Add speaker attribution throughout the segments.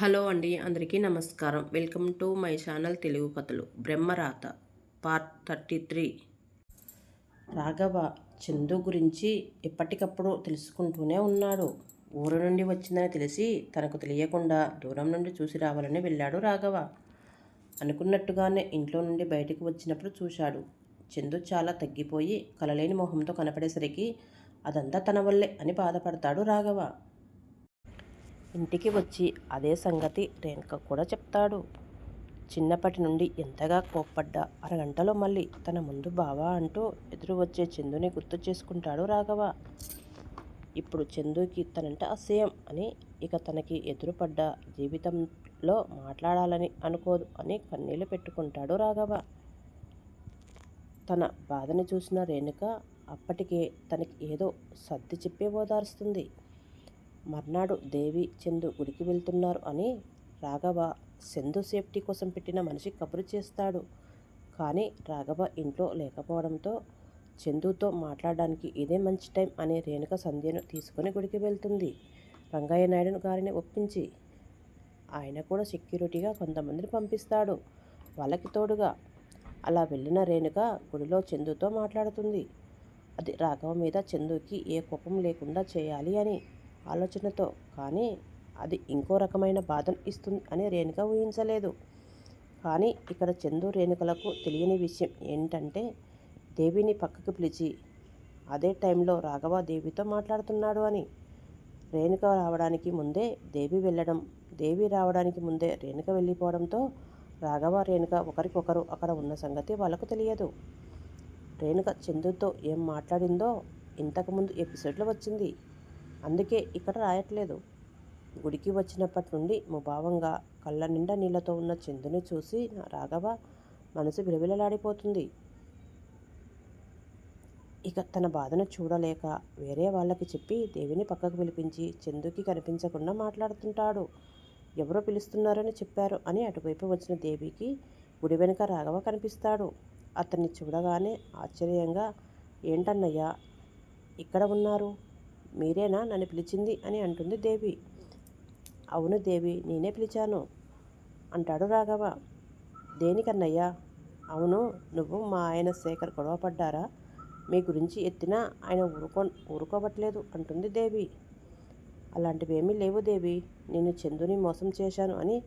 Speaker 1: Hello అండి అందరికీ నమస్కారం. Welcome to my channel Telugu కథలు. Brahmarata part thirty three. Raghava Chandu గురించి ఎప్పటికప్పుడు తెలుసుకుంటూనే ఉన్నాడు. ఊరు నుండి వచ్చిందని తెలిసి తనకు తెలియకుండా దూరం నుండి చూసి రావాలని వెళ్ళాడు రాఘవ. అనుకున్నట్టుగానే ఇంట్లో నుండి బయటకు వచ్చినప్పుడు చూశాడు. చందు చాలా తగ్గిపోయి కలలేని మొహంతో కనపడేసరికి అదంతా తన వల్లే అని బాధపడతాడు రాఘవ. ఇంటికి వచ్చి అదే సంగతి రేణుక కూడా చెప్తాడు. చిన్నప్పటి నుండి ఎంతగా కోప్పడ్డా అరగంటలో మళ్ళీ తన ముందు బావా అంటూ ఎదురు వచ్చే చందుని గుర్తు చేసుకుంటాడు రాఘవ. ఇప్పుడు చందుకి తనంటే అసహ్యం అని ఇక తనకి ఎదురుపడ్డ జీవితంలో మాట్లాడాలని అనుకోదు అని కన్నీళ్ళు పెట్టుకుంటాడు రాఘవ. తన బాధని చూసిన రేణుక అప్పటికే తనకి ఏదో సర్ది చెప్పి ఓదారుస్తుంది. మర్నాడు దేవి చందు గుడికి వెళ్తున్నారు అని రాఘవ చందు సేఫ్టీ కోసం పెట్టిన మనిషి కబురు చేస్తాడు. కానీ రాఘవ ఇంట్లో లేకపోవడంతో చందుతో మాట్లాడడానికి ఇదే మంచి టైం అని రేణుక సంధ్యను తీసుకుని గుడికి వెళ్తుంది. రంగయ్య నాయుడు గారిని ఒప్పించి ఆయన కూడా సెక్యూరిటీగా కొంతమందిని పంపిస్తాడు. వాళ్ళకి తోడుగా అలా వెళ్ళిన రేణుక గుడిలో చందుతో మాట్లాడుతుంది. అది రాఘవ మీద చందుకి ఏ కోపం లేకుండా చేయాలి అని ఆలోచనతో. కానీ అది ఇంకో రకమైన బాధను ఇస్తుంది అని రేణుక ఊహించలేదు. కానీ ఇక్కడ చందు రేణుకలకు తెలియని విషయం ఏంటంటే దేవిని పక్కకు పిలిచి అదే టైంలో రాఘవ దేవితో మాట్లాడుతున్నాడు అని. రేణుక రావడానికి ముందే దేవి వెళ్ళడం దేవి రావడానికి ముందే రేణుక వెళ్ళిపోవడంతో రాఘవ రేణుక ఒకరికొకరు అక్కడ ఉన్న సంగతి వాళ్ళకు తెలియదు. రేణుక చందుతో ఏం మాట్లాడిందో ఇంతకుముందు ఎపిసోడ్లో వచ్చింది. అందుకే ఇక్కడ రాయట్లేదు. గుడికి వచ్చినప్పటి నుండి ముభావంగా కళ్ళ నిండా నీళ్ళతో ఉన్న చందుని చూసి రాఘవ మనసు విలవిలలాడిపోతుంది. ఇక తన బాధను చూడలేక వేరే వాళ్ళకి చెప్పి దేవిని పక్కకు పిలిపించి చందుకి కనిపించకుండా మాట్లాడుతుంటాడు. ఎవరో పిలుస్తున్నారని చెప్పారు అని అటువైపు వచ్చిన దేవికి గుడి వెనుక రాఘవ కనిపిస్తాడు. అతన్ని చూడగానే ఆశ్చర్యంగా ఏంటన్నయ్యా ఇక్కడ ఉన్నారు? మీరేనా? నన్ను పిలిచింది అని అంటుంది దేవి. అవును దేవి నేనే పిలిచాను అంటాడు రాఘవ. దేనికన్నయ్యా? అవును నువ్వు మా ఆయన శేఖర్ గొడవపడ్డారా మీ గురించి ఎత్తినా ఆయన ఊరుకో ఊరుకోవట్లేదు అంటుంది దేవి. అలాంటివేమీ లేవు దేవి నేను చందుని మోసం చేశాను అని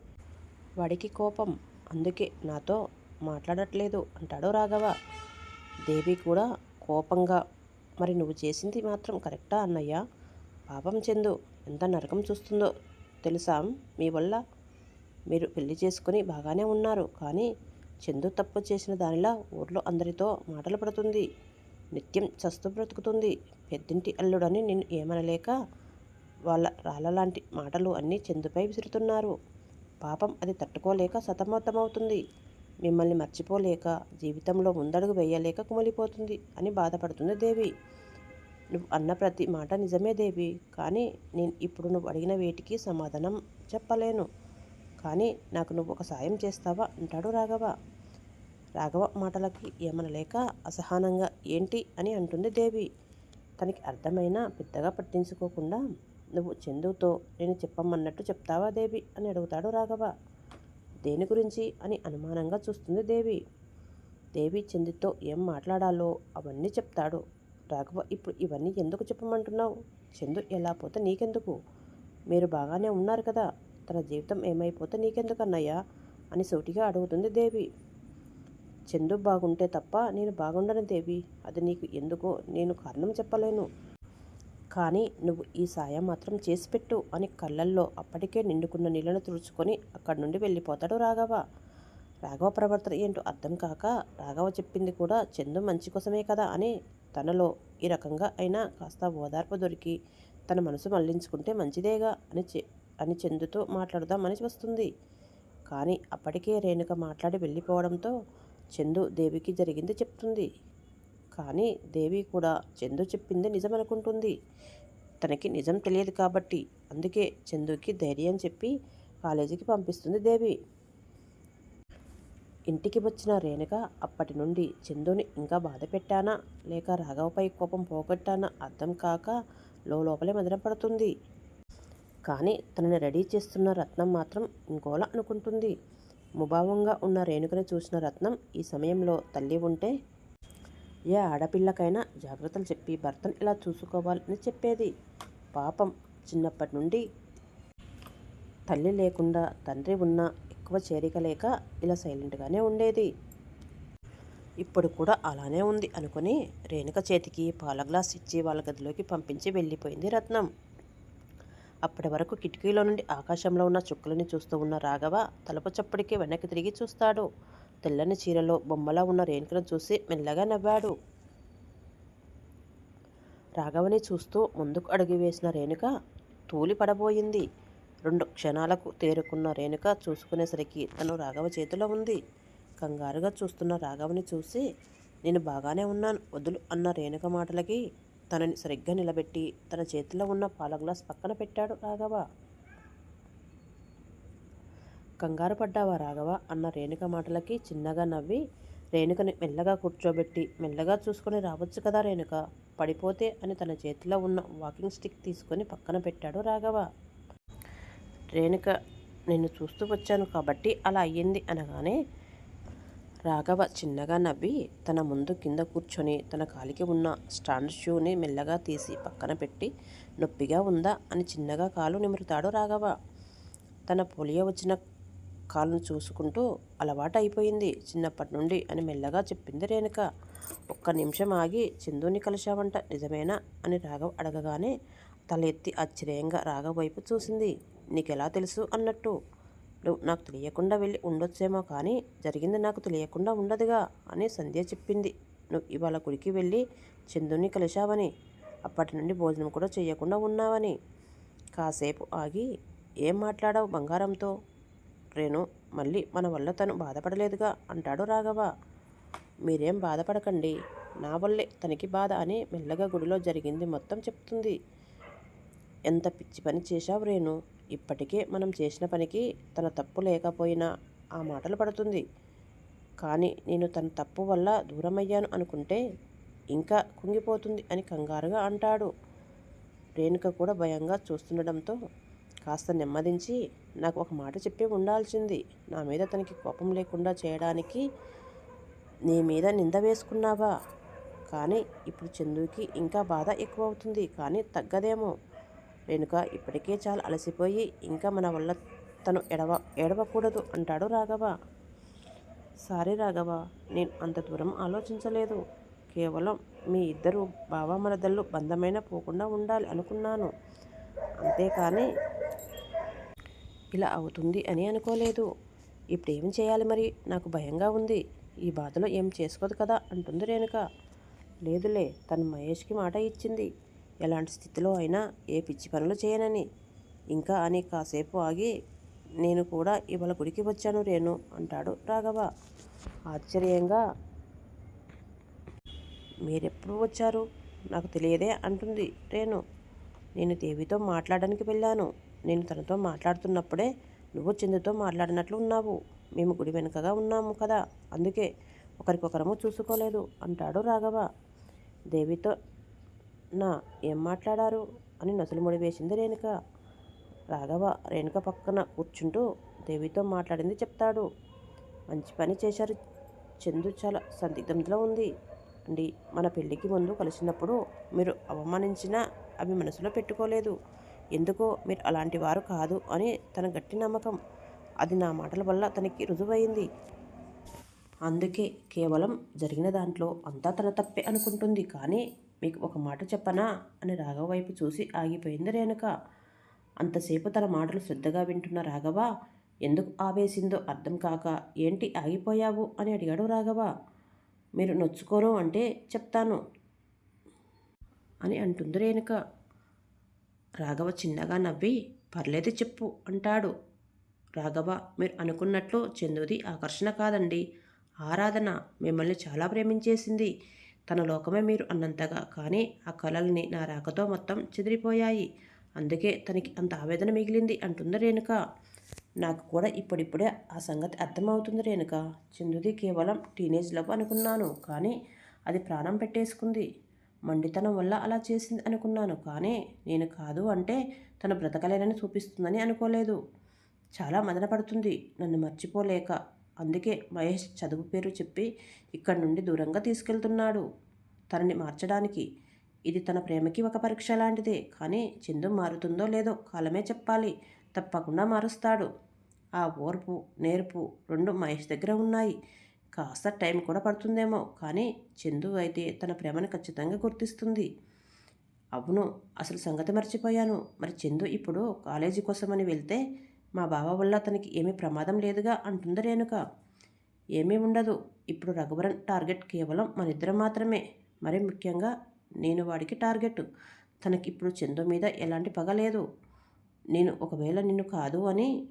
Speaker 1: వాడికి కోపం అందుకే నాతో మాట్లాడట్లేదు అంటాడు రాఘవ. దేవి కూడా కోపంగా మరి నువ్వు చేసింది మాత్రం కరెక్టా అన్నయ్య? పాపం చందు ఎంత నరకం చూస్తుందో తెలుసా? మీ వల్ల మీరు పెళ్ళి చేసుకుని బాగానే ఉన్నారు. కానీ చందు తప్పు చేసిన దానిలా ఊర్లో అందరితో మాటలు పడుతుంది. నిత్యం చస్తు బ్రతుకుతుంది. పెద్దింటి అల్లుడని నిన్ను ఏమనలేక వాళ్ళ రాళ్ళలాంటి మాటలు అన్నీ చందుపై విసురుతున్నారు. పాపం అది తట్టుకోలేక సతమతమవుతుంది. మిమ్మల్ని మర్చిపోలేక జీవితంలో ముందడుగు వేయలేక కుమిలిపోతుంది అని బాధపడుతుంది దేవి. నువ్వు అన్న ప్రతి మాట నిజమే దేవి. కానీ నేను ఇప్పుడు నువ్వు అడిగిన వేటికి సమాధానం చెప్పలేను. కానీ నాకు నువ్వు ఒక సాయం చేస్తావా? అంటాడు రాఘవ. రాఘవ మాటలకి ఏమనలేక అసహనంగా ఏంటి అని అంటుంది దేవి. తనకి అర్థమైనా పెద్దగా పట్టించుకోకుండా నువ్వు చందుతో నేను చెప్పమన్నట్టు చెప్తావా దేవి? అని అడుగుతాడు రాఘవ. దేని గురించి అని అనుమానంగా చూస్తుంది దేవి. దేవి చందుతో ఏం మాట్లాడాలో అవన్నీ చెప్తాడు. రాఘవ ఇప్పుడు ఇవన్నీ ఎందుకు చెప్పమంటున్నావు? చందు ఎలా పోతే నీకెందుకు? మీరు బాగానే ఉన్నారు కదా. తన జీవితం ఏమైపోతే నీకెందుకు అన్నయ్యా? అని సూటిగా అడుగుతుంది దేవి. చందు బాగుంటే తప్ప నేను బాగుండను దేవి. అది నీకు ఎందుకో నేను కారణం చెప్పలేను. కానీ నువ్వు ఈ సాయం మాత్రం చేసి పెట్టు అని కళ్ళల్లో అప్పటికే నిండుకున్న నీళ్ళను తుడుచుకొని అక్కడి నుండి వెళ్ళిపోతాడు రాఘవ. రాఘవ ప్రవర్తన ఏంటో అర్థం కాక రాఘవ చెప్పింది కూడా చందు మంచి కోసమే కదా అని తనలో ఈ రకంగా అయినా కాస్త ఓదార్పు దొరికి తన మనసు మళ్ళించుకుంటే మంచిదేగా అని చె అని చందుతో మాట్లాడదామని వస్తుంది. కానీ అప్పటికే రేణుక మాట్లాడి వెళ్ళిపోవడంతో చందు దేవికి జరిగింది చెప్తుంది. కానీ దేవి కూడా చందు చెప్పింది నిజమనుకుంటుంది. తనకి నిజం తెలియదు కాబట్టి అందుకే చందుకి ధైర్యం చెప్పి కాలేజీకి పంపిస్తుంది దేవి. ఇంటికి వచ్చిన రేణుక అప్పటి నుండి చందుని ఇంకా బాధ పెట్టానా? లేక రాఘవపై కోపం పోగొట్టానా? అర్థం కాక లోపలే మదన పడుతుంది. కానీ తనని రెడీ చేస్తున్న రత్నం మాత్రం ఇంకోలా అనుకుంటుంది. ముభావంగా ఉన్న రేణుకని చూసిన రత్నం ఈ సమయంలో తల్లి ఉంటే ఏ ఆడపిల్లకైనా జాగ్రత్తలు చెప్పి భర్తను ఇలా చూసుకోవాలని చెప్పేది. పాపం చిన్నప్పటి నుండి తల్లి లేకుండా తండ్రి ఉన్నా ఎక్కువ చేరిక లేక ఇలా సైలెంట్గానే ఉండేది. ఇప్పుడు కూడా అలానే ఉంది అనుకుని రేణుక చేతికి పాల గ్లాస్ ఇచ్చి వాళ్ళ గదిలోకి పంపించి వెళ్ళిపోయింది రత్నం. అప్పటి వరకు కిటికీలో నుండి ఆకాశంలో ఉన్న చుక్కలని చూస్తూ ఉన్న రాఘవ తలుపు చప్పుడికి వెనక్కి తిరిగి చూస్తాడు. తెల్లని చీరలో బొమ్మలా ఉన్న రేణుకను చూసి మెల్లగా నవ్వాడు. రాఘవని చూస్తూ ముందుకు అడుగు వేసిన రేణుక తూలి పడబోయింది. రెండు క్షణాలకు తేరుకున్న రేణుక చూసుకునేసరికి తను రాఘవ చేతిలో ఉంది. కంగారుగా చూస్తున్న రాఘవని చూసి నేను బాగానే ఉన్నాను. వదులు అన్న రేణుక మాటలకి తనని సరిగ్గా నిలబెట్టి తన చేతిలో ఉన్న పాల గ్లాస్ పక్కన పెట్టాడు రాఘవ. కంగారు పడ్డావా రాఘవ? అన్న రేణుక మాటలకి చిన్నగా నవ్వి రేణుకని మెల్లగా కూర్చోబెట్టి మెల్లగా చూసుకొని రావచ్చు కదా రేణుక? పడిపోతే అని తన చేతిలో ఉన్న వాకింగ్ స్టిక్ తీసుకొని పక్కన పెట్టాడు రాఘవ. రేణుక నిన్ను చూస్తూ వచ్చాను కాబట్టి అలా అయ్యింది అనగానే రాఘవ చిన్నగా నవ్వి తన ముందు కింద కూర్చొని తన కాలికి ఉన్న స్టాండ్ షూని మెల్లగా తీసి పక్కన పెట్టి నొప్పిగా ఉందా అని చిన్నగా కాలు నిమురుతాడు రాఘవ. తన పోలియో వచ్చిన కాళ్ళను చూసుకుంటూ అలవాటు అయిపోయింది చిన్నప్పటి నుండి అని మెల్లగా చెప్పింది రేణుక. ఒక్క నిమిషం ఆగి చందుని కలిశావంట. నిజమేనా? అని రాఘవ్ అడగగానే తల ఎత్తి ఆశ్చర్యంగా రాఘవ్ వైపు చూసింది. నీకెలా తెలుసు అన్నట్టు. నువ్వు నాకు తెలియకుండా వెళ్ళి ఉండొచ్చేమో కానీ జరిగింది నాకు తెలియకుండా ఉండదుగా అని సంధ్య చెప్పింది. నువ్వు ఇవాళ గుడికి వెళ్ళి చందుని కలిశావని అప్పటి నుండి భోజనం కూడా చేయకుండా ఉన్నావని. కాసేపు ఆగి ఏం మాట్లాడావు బంగారంతో? రేణు మళ్ళీ మన వల్ల తను బాధపడలేదుగా అంటాడు రాఘవ. మీరేం బాధపడకండి నా వల్లే తనకి బాధ అని మెల్లగా గుడిలో జరిగింది మొత్తం చెప్తుంది. ఎంత పిచ్చి పని చేశావు రేణు ఇప్పటికే మనం చేసిన పనికి తన తప్పు లేకపోయినా ఆ మాటలు పడుతుంది. కానీ నేను తన తప్పు వల్ల దూరమయ్యాను అనుకుంటే ఇంకా కుంగిపోతుంది అని కంగారుగా అంటాడు. రేణుక కూడా భయంగా చూస్తుండడంతో కాస్త నెమ్మదించి నాకు ఒక మాట చెప్పి ఉండాల్సింది. నా మీద తనకి కోపం లేకుండా చేయడానికి నీ మీద నింద వేసుకున్నావా? కానీ ఇప్పుడు చందుకి ఇంకా బాధ ఎక్కువ అవుతుంది కానీ తగ్గదేమో. రేణుక ఇప్పటికే చాలా అలసిపోయి ఇంకా మన వల్ల తను ఎడవ ఏడవకూడదు అంటాడు రాఘవ. సారీ రాఘవ నేను అంత దూరం ఆలోచించలేదు. కేవలం మీ ఇద్దరు బావమరదళ్ళు బంధమైన పోకుండా ఉండాలి అనుకున్నాను. అంతేకాని ఇలా అవుతుంది అని అనుకోలేదు. ఇప్పుడు ఏం చేయాలి మరి? నాకు భయంగా ఉంది. ఈ బాధలో ఏం చేసుకోదు కదా అంటుంది రేణుక. లేదులే తను మహేష్కి మాట ఇచ్చింది. ఎలాంటి స్థితిలో అయినా ఏ పిచ్చి పనులు చేయనని. ఇంకా అని కాసేపు ఆగి నేను కూడా ఇవాళ గుడికి వచ్చాను రేణు అంటాడు రాఘవ. ఆశ్చర్యంగా మీరెప్పుడు వచ్చారు? నాకు తెలియదే అంటుంది రేణు. నేను దేవితో మాట్లాడడానికి వెళ్ళాను. నేను తనతో మాట్లాడుతున్నప్పుడే నువ్వు చందుతో మాట్లాడినట్లు ఉన్నావు. మేము గుడి వెనుకగా ఉన్నాము కదా. అందుకే ఒకరికొకరము చూసుకోలేదు అంటాడు రాఘవ. దేవితో నా ఏం మాట్లాడారు? అని నసులు ముడి వేసింది రేణుక. రాఘవ రేణుక పక్కన కూర్చుంటూ దేవితో మాట్లాడింది చెప్తాడు. మంచి పని చేశారు. చందు చాలా సందిగ్ధంలో ఉంది. అండి మన పెళ్ళికి ముందు కలిసినప్పుడు మీరు అవమానించినా అవి మనసులో పెట్టుకోలేదు. ఎందుకో మీరు అలాంటి వారు కాదు అని తన గట్టి నమ్మకం. అది నా మాటల వల్ల తనకి రుజువైంది. అందుకే కేవలం జరిగిన దాంట్లో అంతా తన తప్పే అనుకుంటుంది. కానీ మీకు ఒక మాట చెప్పనా అని రాఘవ వైపు చూసి ఆగిపోయింది రేణుక. అంతసేపు తన మాటలు శ్రద్ధగా వింటున్న రాఘవ ఎందుకు ఆవేసిందో అర్థం కాక ఏంటి ఆగిపోయావు? అని అడిగాడు రాఘవ. మీరు నొచ్చుకోను అంటే చెప్తాను అని అంటుంది రేణుక. రాఘవ చిన్నగా నవ్వి పర్లేదు చెప్పు అంటాడు. రాఘవ మీరు అనుకున్నట్లు చందుది ఆకర్షణ కాదండి. ఆరాధన మిమ్మల్ని చాలా ప్రేమించేసింది. తన లోకమే మీరు అన్నంతగా. కానీ ఆ కళల్ని నా రాకతో మొత్తం చెదిరిపోయాయి. అందుకే తనకి అంత ఆవేదన మిగిలింది అంటుంది రేణుక. నాకు కూడా ఇప్పుడిప్పుడే ఆ సంగతి అర్థమవుతుంది రేణుక. చందుది కేవలం టీనేజ్ లవ్ అనుకున్నాను. కానీ అది ప్రాణం పెట్టేసుకుంది. మండితనం వల్ల అలా చేసింది అనుకున్నాను. కానీ నేను కాదు అంటే తను బ్రతకలేనని చూపిస్తుందని అనుకోలేదు. చాలా మదన పడుతుంది. నన్ను మర్చిపోలేక. అందుకే మహేష్ చదువు పేరు చెప్పి ఇక్కడి నుండి దూరంగా తీసుకెళ్తున్నాడు. తనని మార్చడానికి. ఇది తన ప్రేమకి ఒక పరీక్ష లాంటిదే. కానీ చందు మారుతుందో లేదో కాలమే చెప్పాలి. తప్పకుండా మారుస్తాడు. ఆ ఓర్పు నేర్పు రెండు మహేష్ దగ్గర ఉన్నాయి. కాస్త టైం కూడా పడుతుందేమో. కానీ చందు అయితే తన ప్రేమను ఖచ్చితంగా గుర్తిస్తుంది. అవును అసలు సంగతి మర్చిపోయాను. మరి చందు ఇప్పుడు కాలేజీ కోసమని వెళ్తే మా బావ వల్ల అతనికి ఏమీ ప్రమాదం లేదుగా అంటుంది రేణుక. ఏమీ ఉండదు. ఇప్పుడు రఘువరన్ టార్గెట్ కేవలం మన ఇద్దరం మాత్రమే. మరి ముఖ్యంగా నేను వాడికి టార్గెట్. తనకి ఇప్పుడు చందు మీద ఎలాంటి పగ లేదు. నేను ఒకవేళ నిన్ను కాదు అని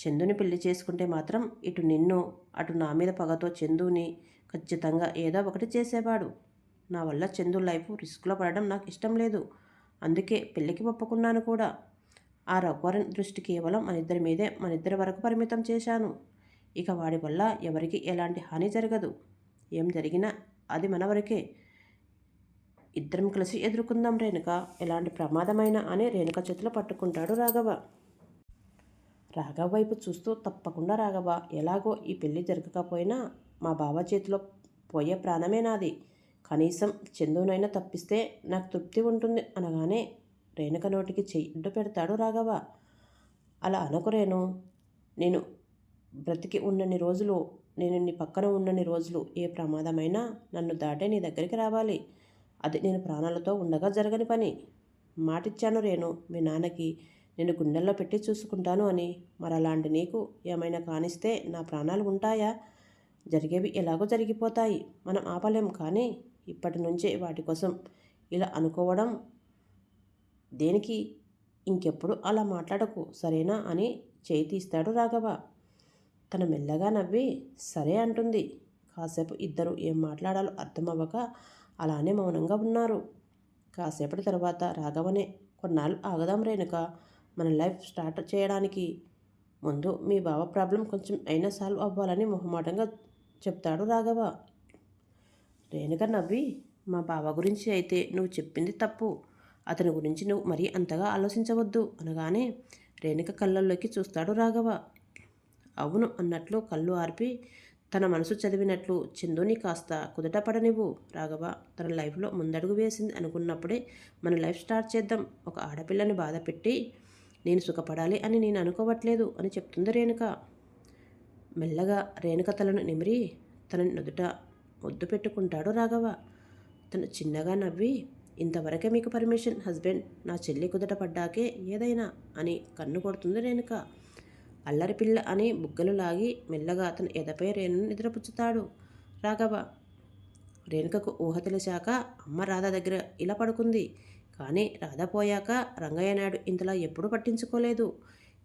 Speaker 1: చందుని పెళ్ళి చేసుకుంటే మాత్రం ఇటు నిన్ను అటు నా మీద పగతో చందుని ఖచ్చితంగా ఏదో ఒకటి చేసేవాడు. నా వల్ల చందు లైఫ్ రిస్క్లో పడడం నాకు ఇష్టం లేదు. అందుకే పెళ్ళికి ఒప్పుకున్నాను కూడా. ఆ రఘువరన్ దృష్టి కేవలం మన ఇద్దరి మీదే మన ఇద్దరి వరకు పరిమితం చేశాను. ఇక వాడి వల్ల ఎవరికి ఎలాంటి హాని జరగదు. ఏం జరిగినా అది మన వరకే. ఇద్దరం కలిసి ఎదుర్కొందాం రేణుక. ఎలాంటి ప్రమాదమైనా అని రేణుక చేతిలో పట్టుకుంటాడు రాఘవ. రాఘవ వైపు చూస్తూ తప్పకుండా రాఘవ ఎలాగో ఈ పెళ్ళి జరగకపోయినా మా బావ చేతిలో పోయే ప్రాణమే నాది. కనీసం చందునైనా తప్పిస్తే నాకు తృప్తి ఉంటుంది అనగానే రేణుక నోటికి చెయ్యి పెడతాడు రాఘవ. అలా అనుకురేను నేను బ్రతికి ఉన్నన్ని రోజులు నేను నీ పక్కన ఉన్నన్ని రోజులు ఏ ప్రమాదమైనా నన్ను దాటే నీ దగ్గరికి రావాలి. అది నేను ప్రాణాలతో ఉండగా జరగని పని. మాటిచ్చాను రేణు మీ నాన్నకి. నేను గుండెల్లో పెట్టి చూసుకుంటాను అని. మరి అలాంటి నీకు ఏమైనా కానిస్తే నా ప్రాణాలు ఉంటాయా? జరిగేవి ఎలాగో జరిగిపోతాయి. మనం ఆపలేం కానీ ఇప్పటి నుంచే వాటి కోసం ఇలా అనుకోవడం దేనికి? ఇంకెప్పుడు అలా మాట్లాడకు. సరేనా అని చేయి తీస్తాడు రాఘవ. తన మెల్లగా నవ్వి సరే అంటుంది. కాసేపు ఇద్దరు ఏం మాట్లాడాలో అర్థమవ్వక అలానే మౌనంగా ఉన్నారు. కాసేపటి తర్వాత రాఘవనే కొన్నాళ్ళు ఆగదాం రేణుక. మన లైఫ్ స్టార్ట్ చేయడానికి ముందు మీ బావ ప్రాబ్లం కొంచెం అయినా సాల్వ్ అవ్వాలని మొహమాటంగా చెప్తాడు రాఘవ. రేణుక నవ్వి మా బావ గురించి అయితే నువ్వు చెప్పింది తప్పు. అతని గురించి నువ్వు మరీ అంతగా ఆలోచించవద్దు అనగానే రేణుక కళ్ళల్లోకి చూస్తాడు రాఘవ. అవును అన్నట్లు కళ్ళు ఆర్పి తన మనసు చదివినట్లు చందుని కాస్త కుదట పడనివ్వు రాఘవ. తన లైఫ్లో ముందడుగు వేసింది అనుకున్నప్పుడే మన లైఫ్ స్టార్ట్ చేద్దాం. ఒక ఆడపిల్లని బాధ పెట్టి నేను సుఖపడాలి అని నేను అనుకోవట్లేదు అని చెప్తుంది రేణుక. మెల్లగా రేణుక తలను నిమిరి తన నుదుట ముద్దు పెట్టుకుంటాడు రాఘవ. తను చిన్నగా నవ్వి ఇంతవరకే మీకు పర్మిషన్ హస్బెండ్ నా చెల్లి కుదట పడ్డాకే ఏదైనా అని కన్ను కొడుతుంది రేణుక. అల్లరి పిల్ల అని బుగ్గలు లాగి మెల్లగా అతను ఎదపై రేణును నిద్రపుచ్చుతాడు. రాఘవ రేణుకకు ఊహ తెలిసాక అమ్మ రాధ దగ్గర ఇలా పడుకుంది. కానీ రాధ పోయాక రంగయ్య నాయుడు ఇంతలా ఎప్పుడూ పట్టించుకోలేదు.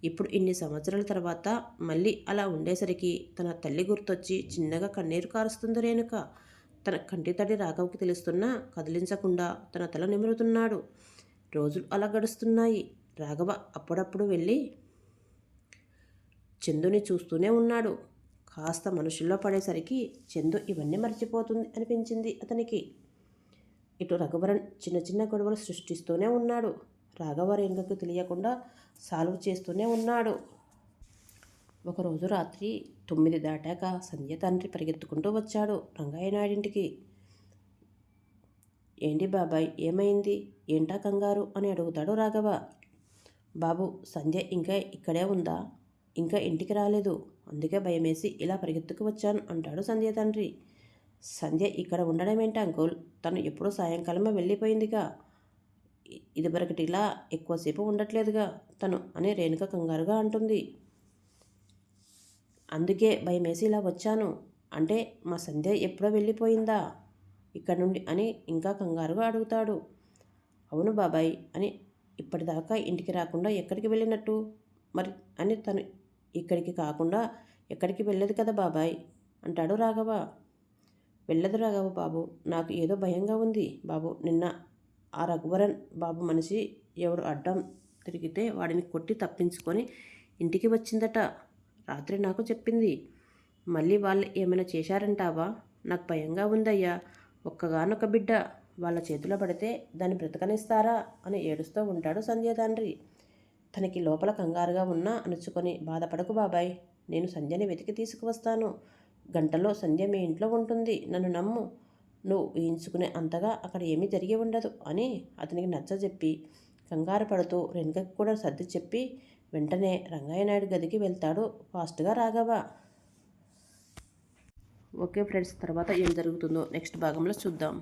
Speaker 1: ఇప్పుడు ఇన్ని సంవత్సరాల తర్వాత మళ్ళీ అలా ఉండేసరికి తన తల్లి గుర్తొచ్చి చిన్నగా కన్నీరు కారుస్తుంది రేణుక. తన కంటి తడి రాఘవకి తెలుస్తున్నా కదిలించకుండా తన తల నిమురుతున్నాడు. రోజులు అలా గడుస్తున్నాయి. రాఘవ అప్పుడప్పుడు వెళ్ళి చందుని చూస్తూనే ఉన్నాడు. కాస్త మనుషుల్లో పడేసరికి చందు ఇవన్నీ మర్చిపోతుంది అనిపించింది అతనికి. ఇటు రఘువరన్ చిన్న చిన్న గొడవలు సృష్టిస్తూనే ఉన్నాడు. రాఘవరేంగకు తెలియకుండా సాల్వ్ చేస్తూనే ఉన్నాడు. ఒకరోజు రాత్రి తొమ్మిది దాటాక సంధ్య తండ్రి పరిగెత్తుకుంటూ వచ్చాడు రంగయ్య నాయుడింటికి. ఏంటి బాబాయ్ ఏమైంది? ఏంటా కంగారు? అని అడుగుతాడు రాఘవ. బాబు సంధ్య ఇంకా ఇక్కడే ఉందా? ఇంకా ఇంటికి రాలేదు. అందుకే భయమేసి ఇలా పరిగెత్తుకు వచ్చాను అంటాడు సంధ్య తండ్రి. సంధ్య ఇక్కడ ఉండడం ఏంటి అంకుల్? తను ఎప్పుడూ సాయంకాలమే వెళ్ళిపోయిందిగా. ఇదివరకటి ఇలా ఎక్కువసేపు ఉండట్లేదుగా తను అని రేణుక కంగారుగా అంటుంది. అందుకే భయమేసి ఇలా వచ్చాను. అంటే మా సంధ్య ఎప్పుడో వెళ్ళిపోయిందా? ఇక్కడ నుండి అని ఇంకా కంగారుగా అడుగుతాడు. అవును బాబాయ్ అని ఇప్పటిదాకా ఇంటికి రాకుండా ఎక్కడికి వెళ్ళినట్టు? మరి అని తను ఇక్కడికి కాకుండా ఎక్కడికి వెళ్ళదు కదా బాబాయ్? అంటాడు రాఘవ. వెళ్ళదు రాఘవ బాబు. నాకు ఏదో భయంగా ఉంది బాబు. నిన్న ఆ రఘువరన్ బాబు మనిషి ఎవడు అడ్డం తిరిగితే వాడిని కొట్టి తప్పించుకొని ఇంటికి వచ్చిందట. రాత్రి నాకు చెప్పింది. మళ్ళీ వాళ్ళు ఏమైనా చేశారంటావా? నాకు భయంగా ఉందయ్యా. ఒక్కగానొక బిడ్డ వాళ్ళ చేతిలో పడితే దాన్ని బ్రతకనిస్తారా అని ఏడుస్తూ ఉంటాడు సంధ్య తండ్రి. తనకి లోపల కంగారుగా ఉన్నా అణుచుకొని బాధపడకు బాబాయ్. నేను సంధ్యని వెతికి తీసుకువస్తాను. గంటలో సంధ్య మీ ఇంట్లో ఉంటుంది. నన్ను నమ్ము. నువ్వు ఊహించుకునే అంతగా అక్కడ ఏమీ జరిగి ఉండదు అని అతనికి నచ్చజెప్పి కంగారు పడుతూ రెనకకి కూడా సర్ది చెప్పి వెంటనే రంగయ్య నాయుడు గదికి వెళ్తాడు. ఫాస్ట్గా రాఘవ. ఓకే ఫ్రెండ్స్ తర్వాత ఏం జరుగుతుందో నెక్స్ట్ భాగంలో చూద్దాం.